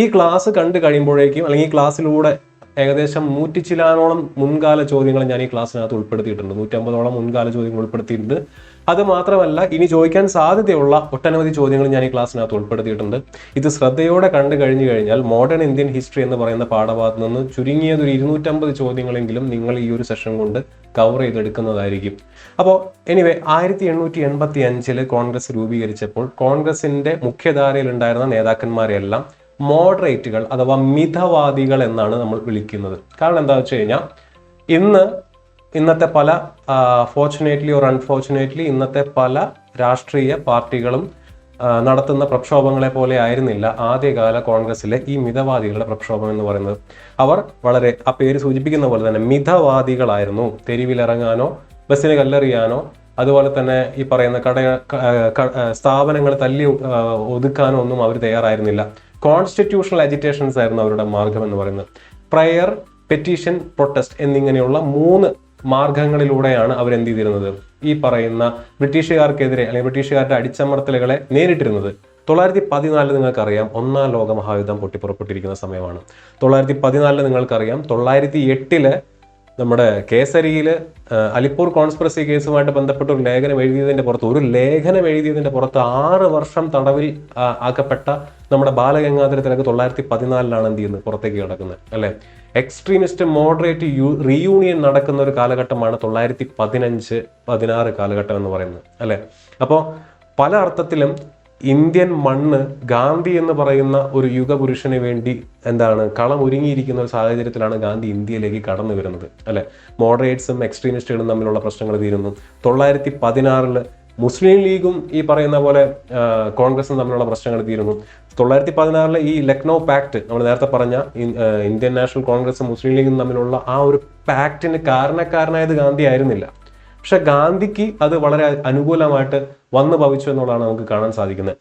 ഈ ക്ലാസ് കണ്ടു കഴിയുമ്പോഴേക്കും അല്ലെങ്കിൽ ഈ ക്ലാസ്സിലൂടെ ഏകദേശം നൂറ്റി ചിലാനോളം മുൻകാല ചോദ്യങ്ങൾ ഞാൻ ഈ ക്ലാസ്സിനകത്ത് ഉൾപ്പെടുത്തിയിട്ടുണ്ട്. നൂറ്റമ്പതോളം മുൻകാല ചോദ്യങ്ങൾ ഉൾപ്പെടുത്തിയിട്ടുണ്ട്. അത് മാത്രമല്ല ഇനി ചോദിക്കാൻ സാധ്യതയുള്ള ഒട്ടനവധി ചോദ്യങ്ങൾ ഞാൻ ഈ ക്ലാസ്സിനകത്ത് ഉൾപ്പെടുത്തിയിട്ടുണ്ട്. ഇത് ശ്രദ്ധയോടെ കണ്ടു കഴിഞ്ഞു കഴിഞ്ഞാൽ മോഡേൺ ഇന്ത്യൻ ഹിസ്റ്ററി എന്ന് പറയുന്ന പാഠഭാഗത്ത് നിന്ന് ചുരുങ്ങിയത് ഒരു ഇരുന്നൂറ്റമ്പത് ചോദ്യങ്ങളെങ്കിലും നിങ്ങൾ ഈ ഒരു സെഷൻ കൊണ്ട് കവർ ചെയ്തെടുക്കുന്നതായിരിക്കും. അപ്പോൾ എനിവേ ആയിരത്തി എണ്ണൂറ്റി എൺപത്തി അഞ്ചിൽ കോൺഗ്രസ് രൂപീകരിച്ചപ്പോൾ കോൺഗ്രസിന്റെ മുഖ്യധാരയിൽ ഉണ്ടായിരുന്ന നേതാക്കന്മാരെല്ലാം മോഡറേറ്റുകൾ അഥവാ മിതവാദികൾ എന്നാണ് നമ്മൾ വിളിക്കുന്നത്. കാരണം എന്താ വെച്ച് കഴിഞ്ഞാൽ ഇന്ന് ഇന്നത്തെ പല ഫോർച്ചുനേറ്റ്ലി ഓർ അൺഫോർച്ചുനേറ്റ്ലി ഇന്നത്തെ പല രാഷ്ട്രീയ പാർട്ടികളും നടത്തുന്ന പ്രക്ഷോഭങ്ങളെ പോലെ ആയിരുന്നില്ല ആദ്യകാല കോൺഗ്രസിലെ ഈ മിതവാദികളുടെ പ്രക്ഷോഭം എന്ന് പറയുന്നത്. അവർ വളരെ ആ പേര് സൂചിപ്പിക്കുന്ന പോലെ തന്നെ മിതവാദികളായിരുന്നു. തെരുവിലിറങ്ങാനോ ബസ്സിന് കല്ലെറിയാനോ അതുപോലെ തന്നെ ഈ പറയുന്ന കട സ്ഥാപനങ്ങൾ തല്ലി ഒതുക്കാനോ ഒന്നും അവർ തയ്യാറായിരുന്നില്ല. കോൺസ്റ്റിറ്റ്യൂഷണൽ അജിറ്റേഷൻസ് ആയിരുന്നു അവരുടെ മാർഗം എന്ന് പറയുന്നത്. പ്രയർ പെറ്റീഷൻ പ്രൊട്ടസ്റ്റ് എന്നിങ്ങനെയുള്ള മൂന്ന് മാർഗങ്ങളിലൂടെയാണ് അവർ എന്ത് ചെയ്തിരുന്നത്? ഈ പറയുന്ന ബ്രിട്ടീഷുകാർക്കെതിരെ അല്ലെങ്കിൽ ബ്രിട്ടീഷുകാരുടെ അടിച്ചമർത്തലുകളെ നേരിട്ടിരുന്നത്. തൊള്ളായിരത്തി പതിനാലിൽ നിങ്ങൾക്കറിയാം ഒന്നാം ലോക മഹായുദ്ധം പൊട്ടിപ്പുറപ്പെട്ടിരിക്കുന്ന സമയമാണ്. തൊള്ളായിരത്തി പതിനാലിൽ നിങ്ങൾക്കറിയാം തൊള്ളായിരത്തി എട്ടിൽ നമ്മുടെ കേസരിയിൽ അലിപ്പൂർ കോൺസ്പിറസി കേസുമായിട്ട് ബന്ധപ്പെട്ട് ഒരു ലേഖനം എഴുതിയതിന്റെ പുറത്ത് ഒരു ലേഖനം എഴുതിയതിന്റെ പുറത്ത് ആറ് വർഷം തടവിൽ ആക്കപ്പെട്ട നമ്മുടെ ബാലഗംഗാധര തിലക് തൊള്ളായിരത്തി പതിനാലിലാണ് എന്ത് ചെയ്യുന്നത്? പുറത്തേക്ക് കിടക്കുന്നത് അല്ലേ? എക്സ്ട്രീമിസ്റ്റ് മോഡറേറ്റ് യു റീയൂണിയൻ നടക്കുന്ന ഒരു കാലഘട്ടമാണ് തൊള്ളായിരത്തി പതിനഞ്ച് പതിനാറ് കാലഘട്ടം എന്ന് പറയുന്നത് അല്ലേ? അപ്പോൾ പല അർത്ഥത്തിലും ഇന്ത്യൻ മണ്ണ് ഗാന്ധി എന്ന് പറയുന്ന ഒരു യുഗപുരുഷന് വേണ്ടി എന്താണ് കളം ഒരുങ്ങിയിരിക്കുന്ന ഒരു സാഹചര്യത്തിലാണ് ഗാന്ധി ഇന്ത്യയിലേക്ക് കടന്നു വരുന്നത് അല്ലെ? മോഡറേറ്റ്സും എക്സ്ട്രീമിസ്റ്റുകളും തമ്മിലുള്ള പ്രശ്നങ്ങൾ തീരുന്നു. തൊള്ളായിരത്തി പതിനാറിൽ മുസ്ലിം ലീഗും ഈ പറയുന്ന പോലെ കോൺഗ്രസും തമ്മിലുള്ള പ്രശ്നങ്ങൾ തീരുന്നു. തൊള്ളായിരത്തി പതിനാറിലെ ഈ ലക്നൗ പാക്ട് നമ്മൾ നേരത്തെ പറഞ്ഞ ഇന്ത്യൻ നാഷണൽ കോൺഗ്രസും മുസ്ലിം ലീഗും തമ്മിലുള്ള ആ ഒരു പാക്ടിന് കാരണക്കാരനായത് ഗാന്ധി ആയിരുന്നില്ല. പക്ഷെ ഗാന്ധിക്ക് അത് വളരെ അനുകൂലമായിട്ട് വന്നു ഭവിച്ചു എന്നുള്ളതാണ് നമുക്ക് കാണാൻ സാധിക്കുന്നത്.